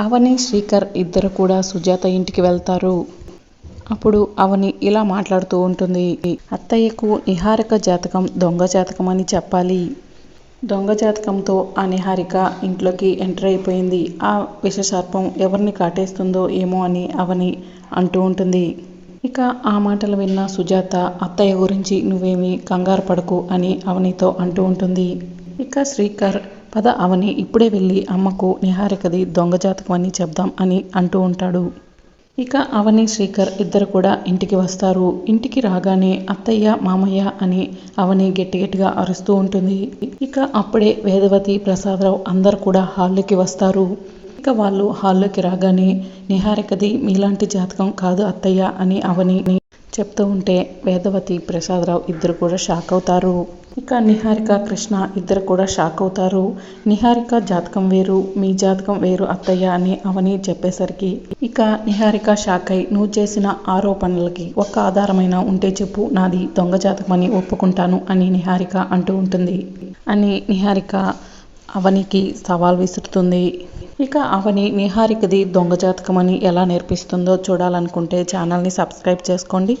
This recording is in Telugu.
అవని శ్రీకర్ ఇద్దరు కూడా సుజాత ఇంటికి వెళ్తారు. అప్పుడు అవని ఇలా మాట్లాడుతూ ఉంటుంది. అత్తయ్యకు నిహారిక జాతకం దొంగ జాతకం అని చెప్పాలి. దొంగ జాతకంతో ఆ నిహారిక ఇంట్లోకి ఎంటర్ అయిపోయింది. ఆ విషసర్పం ఎవరిని కాటేస్తుందో ఏమో అని అవని అంటూ ఉంటుంది. ఇక ఆ మాటలు విన్న సుజాత అత్తయ్య గురించి నువ్వేమీ కంగారు పడకు అని అవనితో అంటూ ఉంటుంది. ఇక శ్రీకర్ పద అవని ఇప్పుడే వెళ్ళి అమ్మకు నిహారికది దొంగ జాతకం అని చెప్దాం అని అంటూ ఉంటాడు. ఇక అవని శ్రీకర్ ఇద్దరు కూడా ఇంటికి వస్తారు. ఇంటికి రాగానే అత్తయ్య మామయ్య అని అవని గట్టి గట్టిగా అరుస్తూ ఉంటుంది. ఇక అప్పుడే వేదవతి ప్రసాదరావు అందరు కూడా హాల్లోకి వస్తారు. ఇక వాళ్ళు హాల్లోకి రాగానే నిహారికది మీలాంటి జాతకం కాదు అత్తయ్య అని అవని చెప్తూ ఉంటే వేదవతి ప్రసాదరావు ఇద్దరు కూడా షాక్ అవుతారు. ఇక నిహారిక కృష్ణ ఇద్దరు కూడా షాక్ అవుతారు. నిహారిక జాతకం వేరు మీ జాతకం వేరు అత్తయ్య అని అవని చెప్పేసరికి ఇక నిహారిక షాక్ అయి నువ్వు చేసిన ఆరోపణలకి ఒక్క ఆధారమైన ఉంటే చెప్పు నాది దొంగ జాతకం అని ఒప్పుకుంటాను అని నిహారిక అంటూ ఉంటుంది. అని నిహారిక అవనికి సవాల్ విసురుతుంది. ఇక అవని నిహారికది దొంగ జాతకం అని ఎలా నేర్పిస్తుందో చూడాలనుకుంటే ఛానల్ని సబ్స్క్రైబ్ చేసుకోండి.